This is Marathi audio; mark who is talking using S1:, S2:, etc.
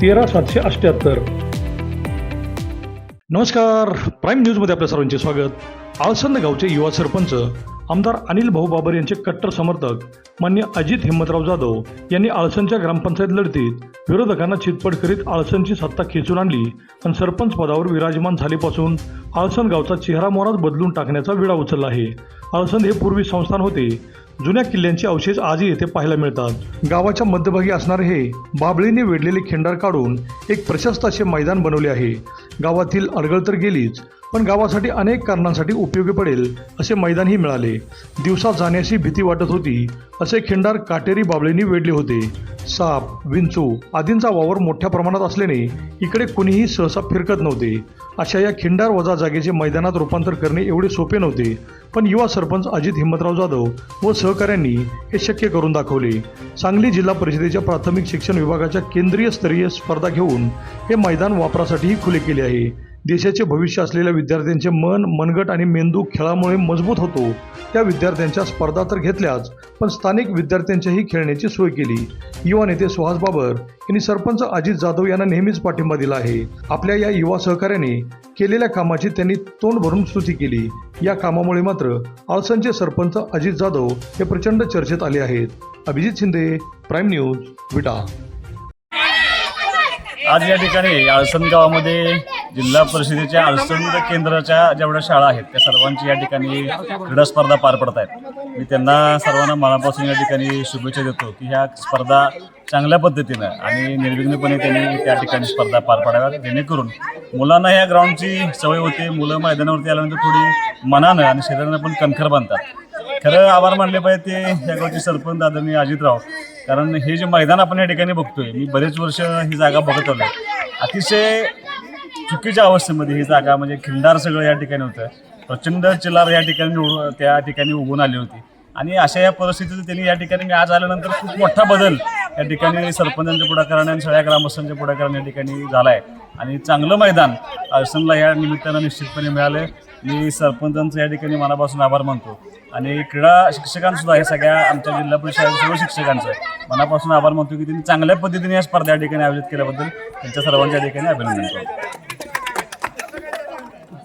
S1: तेरा सातशे अठ्ठ्याहत्तर नमस्कार प्राईम न्यूजमध्ये आपल्या सर्वांचे स्वागत. आळसंद गावचे युवा सरपंच आमदार अनिल भाऊ बाबर यांचे कट्टर समर्थक मान्य अजित हिम्मतराव जाधव यांनी आळसनच्या ग्रामपंचायत लढतीत विरोधकांना चितपट करीत आळसनची सत्ता खेचून आणली आणि सरपंच पदावर विराजमान झालेपासून आळसण गावचा चेहरा मोराच बदलून टाकण्याचा विडा उचलला आहे. आळसन हे पूर्वी संस्थान होते. जुन्या किल्ल्यांचे अवशेष आजही येथे पाहायला मिळतात. गावाच्या मध्यभागी असणारे हे बाबळीने वेढलेले खिंडार काढून एक प्रशस्त असे मैदान बनवले आहे. गावातील अडगळ तर गेलीच पण गावासाठी अनेक कारणांसाठी उपयोगी पडेल असे मैदानही मिळाले. दिवसा जाण्याची भीती वाटत होती असे खिंडार काटेरी बाबळींनी वेढले होते. साप विंचू आदींचा वावर मोठ्या प्रमाणात असल्याने इकडे कुणीही सहसा फिरकत नव्हते. अशा या खिंडार वजा जागेचे मैदानात रूपांतर करणे एवढे सोपे नव्हते. पण युवा सरपंच अजित हिम्मतराव जाधव व सहकाऱ्यांनी हे शक्य करून दाखवले. सांगली जिल्हा परिषदेच्या प्राथमिक शिक्षण विभागाच्या केंद्रीय स्तरीय स्पर्धा घेऊन हे मैदान वापरासाठीही खुले केले आहे. देशाचे भविष्य असलेल्या विद्यार्थ्यांचे मन मनगट आणि मेंदू खेळामुळे मजबूत होतो. त्या विद्यार्थ्यांच्या स्पर्धा तर घेतल्याच पण स्थानिक विद्यार्थ्यांच्याही खेळण्याची सोय केली. युवा नेते सुहास बाबर यांनी सरपंच अजित जाधव यांना नेहमीच पाठिंबा दिला आहे. आपल्या या युवा सहकार्याने केलेल्या कामाची त्यांनी तोंड भरून स्तुती केली. या कामामुळे मात्र आळसनचे सरपंच अजित जाधव हे प्रचंड चर्चेत आले आहेत. Abhijit Shinde prime news Vita.
S2: आज या ठिकाणी आळसन गावामध्ये जिल्हा परिषदेच्या अडचणीत केंद्राच्या जेवढ्या शाळा आहेत त्या सर्वांची या ठिकाणी क्रीडा स्पर्धा पार पडत आहेत. मी त्यांना सर्वांना मनापासून या ठिकाणी शुभेच्छा देतो की ह्या स्पर्धा चांगल्या पद्धतीनं आणि निर्विघ्नपणे त्यांनी त्या ठिकाणी स्पर्धा पार पाडाव्यात. जेणेकरून मुलांना या ग्राउंडची सवय होते मुलं मैदानावरती आल्यानंतर थोडी मनानं आणि शरीरानं पण कणखर बांधतात. खरं आभार मानले पाहिजे ते या गावचे सरपंच आदरणीय अजितराव. कारण हे जे मैदान आपण या ठिकाणी बघतोय मी बरेच वर्ष ही जागा बघत आलो अतिशय चुकीच्या अवस्थेमध्ये ही जागा म्हणजे खिंडार सगळं या ठिकाणी होतं. प्रचंड चिलार या ठिकाणी त्या ठिकाणी उभून आली होती. आणि अशा या परिस्थितीत त्यांनी या ठिकाणी मी आज आल्यानंतर खूप मोठा बदल या ठिकाणी सरपंचांच्या पुढाकाराने आणि सगळ्या ग्रामस्थांच्या पुढाकाराने या ठिकाणी झाला आहे आणि चांगलं मैदान अर्सनला या निमित्तानं निश्चितपणे मिळालं मी सरपंचांचं या ठिकाणी मनापासून आभार मानतो. आणि क्रीडा शिक्षकांसुद्धा हे सगळ्या आमच्या जिल्हा परिषद सर्व शिक्षकांचं मनापासून आभार मानतो की त्यांनी चांगल्या पद्धतीने या स्पर्धा या ठिकाणी आयोजित केल्याबद्दल त्यांच्या सर्वांच्या या ठिकाणी अभिनंदन करतो.